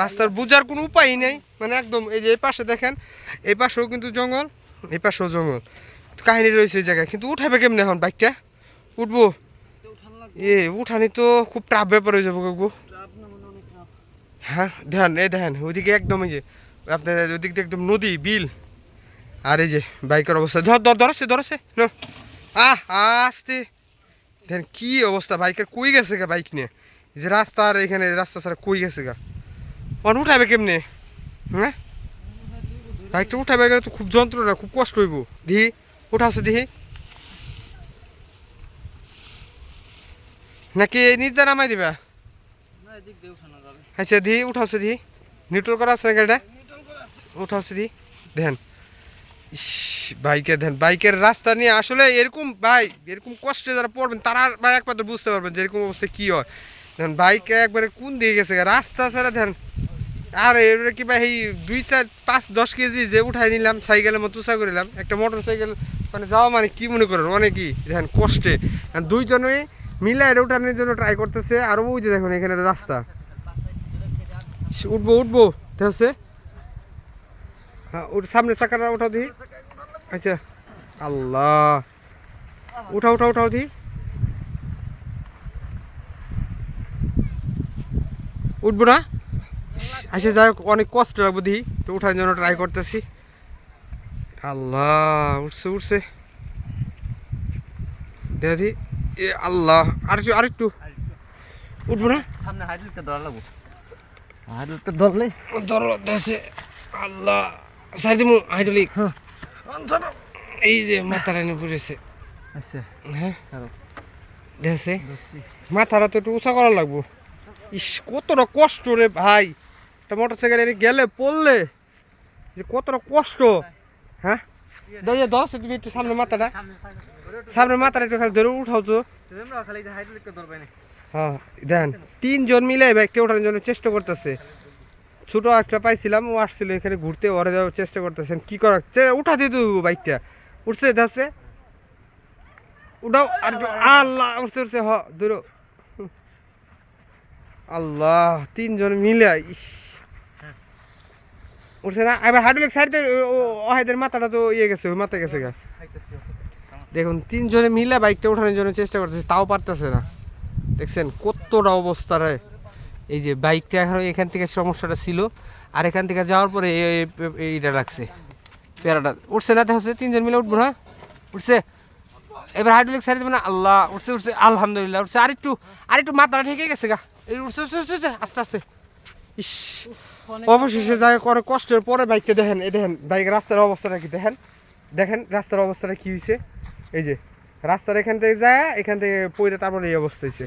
রাস্তার বুঝার কোনো উপায় নেই। মানে একদম এই যে এই পাশে দেখেন, এই পাশেও কিন্তু জঙ্গল, এই পাশেও জঙ্গল। কাহিনী রয়েছে এই জায়গায়। কিন্তু উঠাবে কেমনে এখন বাইকটা? উঠবো? এ, উঠানি তো খুব টাফ ব্যাপার হয়ে যাব কাকু হ্যাঁ দেখেন এই দেখেন ওইদিকে একদম এই যে আপনার ওইদিক দিয়ে একদম নদী, বিল। আর এই যে বাইকের অবস্থা। ধর ধর ধরছে ধরছে আহ, আসতে। দেখেন কি অবস্থা? বাইকের কই গেছে গা বাইক নিয়ে? যে রাস্তা আর এখানে, রাস্তা ছাড়া কই গেছে গা? অন উঠাবে কেমনে? হ্যাঁ? বাইকটা উঠাবে গেলে তো খুব যন্ত্রণা খুব কষ্ট হইব। দিহি উঠাছে দিহি। নাকি নিজে নামাই দিবা? আচ্ছা দিহি উঠাছে দিহি। নিউট্রাল করা আছে না গাড়িটা উঠাছে দিহি। দেখেন ইস, বাইকে দেন বাইকের রাস্তা নিয়ে আসলে এরকম ভাই এরকম কষ্টে যারা পড়বেন তারা ভাই একমাত্র বুঝতে পারবেন যে এরকম অবস্থা কী হয়। দেখেন বাইক একবারে কোন দিকে গেছে রাস্তা ছাড়া দেখেন আর এর কি ভাই, এই দুই চার পাঁচ দশ কেজি যে উঠাই নিলাম, সাইকেলের মতো উঁচা করিলাম একটা মোটর সাইকেল মানে যাওয়া মানে কি মনে করেন? অনেকই দেখেন কষ্টে। দুইজনে মিলে এটা উঠানোর জন্য ট্রাই করতেছে, আর ওই যে দেখুন এখানে রাস্তা। উঠবো উঠবো দেখছে হ্যাঁ ওর সামনে চাকাটা উঠাও দিই আচ্ছা আল্লাহ। উঠাও উঠাও উঠাও দিই উঠবো না? আচ্ছা যাই হোক অনেক কষ্ট লাগবে দিই তো উঠার জন্য ট্রাই করতেছি। আল্লাহ উঠছে উঠছে। দেখি এ আল্লাহ আর একটু আর একটু উঠবো না? সামনে হাইড্রোলিকটা ধরা লাগবো। হাইড্রোলিকটা ধরলে? ধরো দেখছে আল্লাহ সাইড দিমু হাইড্রোলিক এই যে মাথার এনে পড়েছে। আচ্ছা। হ্যাঁ? দেখছে মাথাটা তো একটু উঁচা করা লাগবো। ইস, কতটা কষ্ট রে ভাই। একটা মোটর সাইকেল গেলে, পড়লে, যে কতটা কষ্ট। হ্যাঁ? দশ তুমি একটু সামনে মাথাটা। সামনে মাথাটা একটু খালি ধরে উঠাও তো। হ্যাঁ দেন। তিনজন মিলে বাইকটা ওঠানোর জন্য চেষ্টা করতেছে। ছোট একটা পাইছিলাম, ও আসছিল এখানে ঘুরতে, ওরে যাওয়ার চেষ্টা করতেছেন, কি করার উঠা দিত বাইকটা। উঠছে দেখছে উঠাও, আর আল্লাহ, উঠছে উঠছে, হ দূর আল্লাহ তিনজন মিলে উঠছে না এবার হাইড্রোলিক সাইডে ওহাইদের মাথাটা তো ইয়ে গেছে ওই মাথায় গেছে গা। দেখুন তিনজনে মিলে বাইকটা ওঠানোর জন্য চেষ্টা করতেছে তাও পারতেছে না। দেখছেন কতটা অবস্থা রে। এই যে বাইকটা এখন এখান থেকে সমস্যাটা ছিল আর এখান থেকে যাওয়ার পরে এই- এই- এইটা লাগছে পেয়ারাটা। উঠছে না দেখছে তিনজন মিলে উঠবো না। উঠছে। এবার হাইড্রোলিক সারি দেবে না আল্লাহ উঠছে উঠছে আলহামদুলিল্লাহ উঠছে। আর একটু আর একটু মাথা ঠেকে গেছে গা। এই উঠছে উঠছে উঠছে, আস্তে আস্তে। ইস অবশেষে যায় করে কষ্টের পরে বাইককে দেখেন এই দেখেন বাইক রাস্তার অবস্থাটা কি দেখেন দেখেন রাস্তার অবস্থাটা কি হয়েছে এই যে রাস্তার এখান থেকে যায় এখান থেকে পড়ে তারপরে এই অবস্থা হয়েছে